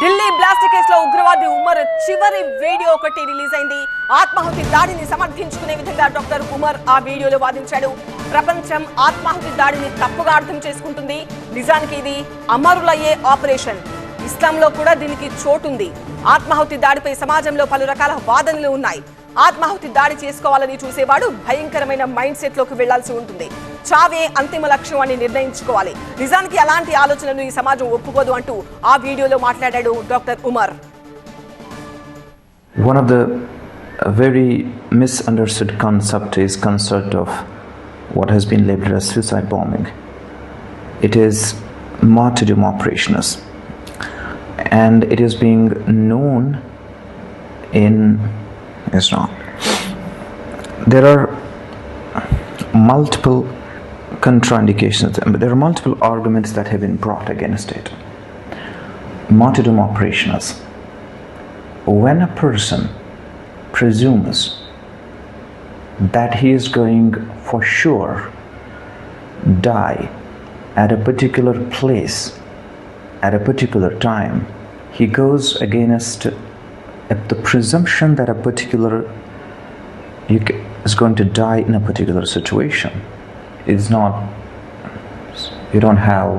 Delhi blast కేసులో ఉగ్రవాది ఉమర్ చివరి వీడియో ఒకటి రిలీజ్ అయింది. ఆత్మాహుతి దాడిని సమర్థించుకునే విధంగా డాక్టర్ ఉమర్ ఆ వీడియోలో వాదించాడు. ప్రపంచం ఆత్మాహుతి దాడిని తప్పుగా అర్థం చేసుకుంటుంది. నిజానికి ఇది అమరులయ్యే ఆపరేషన్. ఇస్లాంలో కూడా దీనికి చోటుంది. ఆత్మాహుతి దాడిపై సమాజంలో పలు రకాల వాదనలు ఉన్నాయి. ఆత్మాహుతి దాడి చేసుకోవాలని చూసేవాడు భయంకరమైన మైండ్ సెట్లోకి వెళ్ళాల్సి ఉంటుంది. చావే అంతిమ లక్ష్యం అని నిర్ణయించుకోవాలి నిజానికి అలాంటి ఆలోచనలు ఈ సమాజం ఒప్పుకోదు అంటూ ఆ వీడియోలో మాట్లాడాడు doctor Umar One of the uh, very misunderstood concept is concept of what has been labeled as suicide bombing. It is martyrdom operations, and it is being known in Islam. There are multiple contraindications. But there are multiple arguments that have been brought against it. Martyrdom operations when a person presumes that he is going for sure die at a particular place at a particular time he goes against the presumption that a particular is going to die in a particular situation it's not you don't have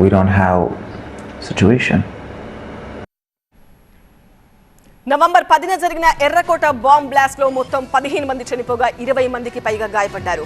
we don't have situation. November పదిన జరిగిన ఎర్రకోట bomb బ్లాస్ట్లో మొత్తం పదిహేను మంది చనిపోగా ఇరవై మందికి పైగా గాయపడ్డారు.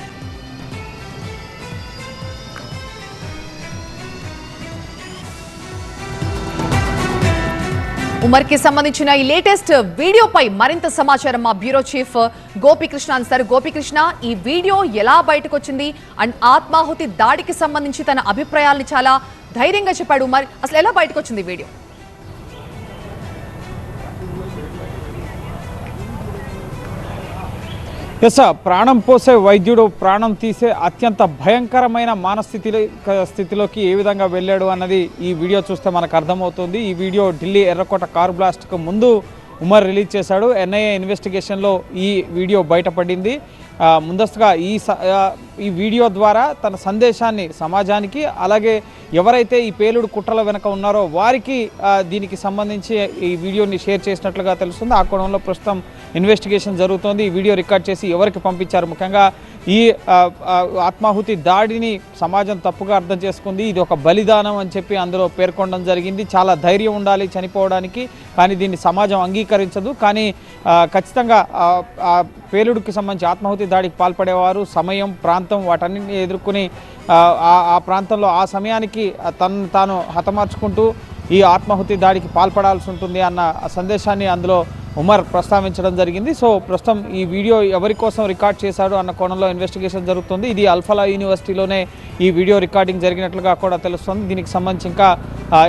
ఉమర్కి సంబంధించిన ఈ లేటెస్ట్ వీడియోపై మరింత సమాచారం మా బ్యూరో చీఫ్ గోపికృష్ణ అందిస్తారు గోపికృష్ణ ఈ వీడియో ఎలా బయటకు వచ్చింది అండ్ ఆత్మాహుతి దాడికి సంబంధించి తన అభిప్రాయాల్ని చాలా ధైర్యంగా చెప్పాడు ఉమర్. అసలు ఎలా బయటకు వచ్చింది వీడియో? ఎస్ ప్రాణం పోసే వైద్యుడు ప్రాణం తీసే అత్యంత భయంకరమైన మానస్థితిలో స్థితిలోకి ఏ విధంగా వెళ్ళాడు అన్నది ఈ వీడియో చూస్తే మనకు అర్థమవుతుంది. ఈ వీడియో ఢిల్లీ ఎర్రకోట కార్ బ్లాస్ట్కు ముందు ఉమర్ రిలీజ్ చేశాడు. ఎన్ఐఏ ఇన్వెస్టిగేషన్లో ఈ వీడియో బయటపడింది. ముందస్తుగా ఈ స- ఈ వీడియో ద్వారా తన సందేశాన్ని సమాజానికి అలాగే ఎవరైతే ఈ పేలుడు కుట్రల వెనక ఉన్నారో వారికి దీనికి సంబంధించి ఈ వీడియోని షేర్ చేసినట్లుగా తెలుస్తుంది. ఆ కోణంలో ప్రస్తుతం ఇన్వెస్టిగేషన్ జరుగుతోంది. ఈ వీడియో రికార్డ్ చేసి ఎవరికి పంపించారు? ముఖ్యంగా ఈ ఆత్మాహుతి దాడిని సమాజం తప్పుగా అర్థం చేసుకుంది. ఇది ఒక బలిదానం అని చెప్పి అందులో పేర్కొనడం జరిగింది. చాలా ధైర్యం ఉండాలి చనిపోవడానికి కానీ దీన్ని సమాజం అంగీకరించదు. కానీ ఖచ్చితంగా పేలుడుకి సంబంధించి ఆత్మాహుతి దాడికి పాల్పడేవారు సమయం ప్రాంతం వాటన్నింటినీ ఎదుర్కొని ఆ ప్రాంతంలో ఆ సమయానికి తను తాను హతమార్చుకుంటూ ఈ ఆత్మాహుతి దాడికి పాల్పడాల్సి ఉంటుంది అన్న సందేశాన్ని అందులో ఉమర్ ప్రస్తావించడం జరిగింది. సో ప్రస్తుతం ఈ వీడియో ఎవరి కోసం రికార్డ్ చేశాడు అన్న కోణంలో ఇన్వెస్టిగేషన్ జరుగుతుంది. ఇది అల్ఫలా యూనివర్సిటీలోనే ఈ వీడియో రికార్డింగ్ జరిగినట్లుగా కూడా తెలుస్తుంది. దీనికి సంబంధించి ఇంకా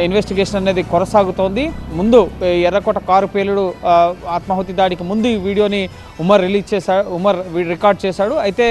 ఇన్వెస్టిగేషన్ అనేది కొనసాగుతోంది. ముందు ఎర్రకోట కారు పేలుడు ఆత్మాహుతి దాడికి ముందు ఈ వీడియోని ఉమర్ రిలీజ్ చేశాడు ఉమర్ రికార్డ్ చేశాడు. అయితే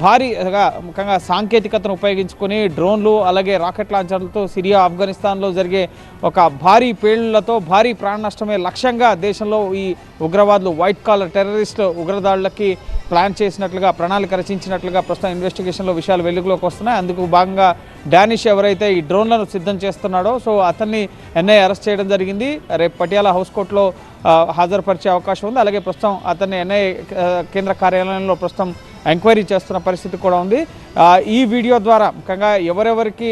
భారీగా ముఖ్యంగా సాంకేతికతను ఉపయోగించుకొని డ్రోన్లు అలాగే రాకెట్ లాంచర్లతో సిరియా ఆఫ్ఘనిస్తాన్లో జరిగే ఒక భారీ పేళ్ళతో భారీ ప్రాణ నష్టమే లక్ష్యంగా దేశంలో ఈ ఉగ్రవాదులు వైట్ కాలర్ టెర్రరిస్ట్ ఉగ్రదాడులకి ప్లాన్ చేసినట్లుగా ప్రణాళిక రచించినట్లుగా ప్రస్తుతం ఇన్వెస్టిగేషన్లో విషయాలు వెలుగులోకి వస్తున్నాయి. అందుకు భాగంగా డానిష్ ఎవరైతే ఈ డ్రోన్లను సిద్ధం చేస్తున్నాడో సో అతన్ని ఎన్ఐ అరెస్ట్ చేయడం జరిగింది. రేపు పటియాలా హౌస్ కోర్టులో హాజరుపరిచే అవకాశం ఉంది. అలాగే ప్రస్తుతం అతన్ని ఎన్ఐ కేంద్ర కార్యాలయంలో ప్రస్తుతం ఎంక్వైరీ చేస్తున్న పరిస్థితి కూడా ఉంది. ఈ వీడియో ద్వారా ముఖ్యంగా ఎవరెవరికి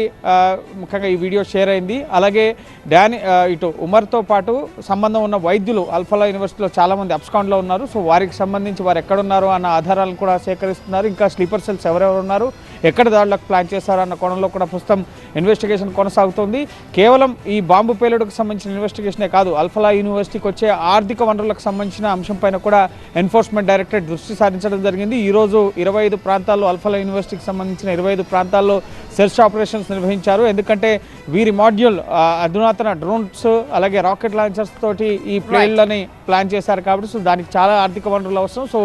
ముఖ్యంగా ఈ వీడియో షేర్ అయింది. అలాగే డాని ఇటు ఉమర్తో పాటు సంబంధం ఉన్న వైద్యులు అల్ఫలా యూనివర్సిటీలో చాలామంది అప్స్కాండ్లో ఉన్నారు. సో వారికి సంబంధించి వారు ఎక్కడున్నారు అన్న ఆధారాలను కూడా సేకరిస్తున్నారు. ఇంకా స్లీపర్ సెల్స్ ఎవరెవరు ఉన్నారు ఎక్కడ దాడులకు ప్లాన్ చేశారు అన్న కోణంలో కూడా ప్రస్తుతం ఇన్వెస్టిగేషన్ కొనసాగుతోంది. కేవలం ఈ బాంబు పేలుడుకు సంబంధించిన ఇన్వెస్టిగేషనే కాదు అల్ఫలా యూనివర్సిటీకి వచ్చే ఆర్థిక వనరులకు సంబంధించిన అంశంపైన కూడా ఎన్ఫోర్స్మెంట్ డైరెక్టరేట్ దృష్టి సారించడం జరిగింది. ఈ రోజు ఇరవై ఐదు ప్రాంతాల్లో అల్ఫలా యూనివర్సిటీకి సంబంధించిన ఇరవై ఐదు ప్రాంతాల్లో సెర్చ్ ఆపరేషన్స్ నిర్వహించారు. ఎందుకంటే వీరి మాడ్యూల్ అధునాతన డ్రోన్స్ అలాగే రాకెట్ లాంచర్స్ తోటి ఈ ప్లేన్లని ప్లాన్ చేశారు కాబట్టి సో దానికి చాలా ఆర్థిక వనరులు అవసరం. సో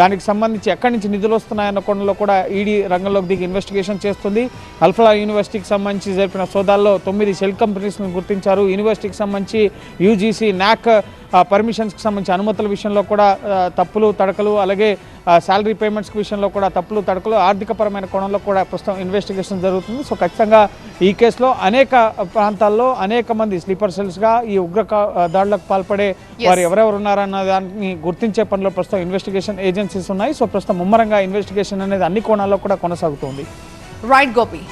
దానికి సంబంధించి ఎక్కడి నుంచి నిధులు వస్తున్నాయన్న కోణంలో కూడా ఈడీ రంగంలోకి దిగి ఇన్వెస్టిగేషన్ చేస్తుంది. అల్ఫలా యూనివర్సిటీకి సంబంధించి జరిపిన సోదాల్లో తొమ్మిది షెల్ కంపెనీస్ను గుర్తించారు. యూనివర్సిటీకి సంబంధించి యూజీసీ నాక్ పర్మిషన్స్కి సంబంధించి అనుమతుల విషయంలో కూడా తప్పులు తడకలు అలాగే శాలరీ పేమెంట్స్ విషయంలో కూడా తప్పులు తడకలు ఆర్థికపరమైన కోణంలో కూడా ప్రస్తుతం ఇన్వెస్టిగేషన్ జరుగుతుంది. సో ఖచ్చితంగా ఈ కేసులో అనేక ప్రాంతాల్లో అనేక మంది స్లీపర్ సెల్స్గా ఈ ఉగ్ర దాడులకు పాల్పడే వారు ఎవరెవరు ఉన్నారన్న దాన్ని గుర్తించే పనిలో ప్రస్తుతం ఇన్వెస్టిగేషన్ ఏజెన్సీస్ ఉన్నాయి. సో ప్రస్తుతం ముమ్మరంగా ఇన్వెస్టిగేషన్ అనేది అన్ని కోణాల్లో కూడా కొనసాగుతుంది. రైట్ గోపి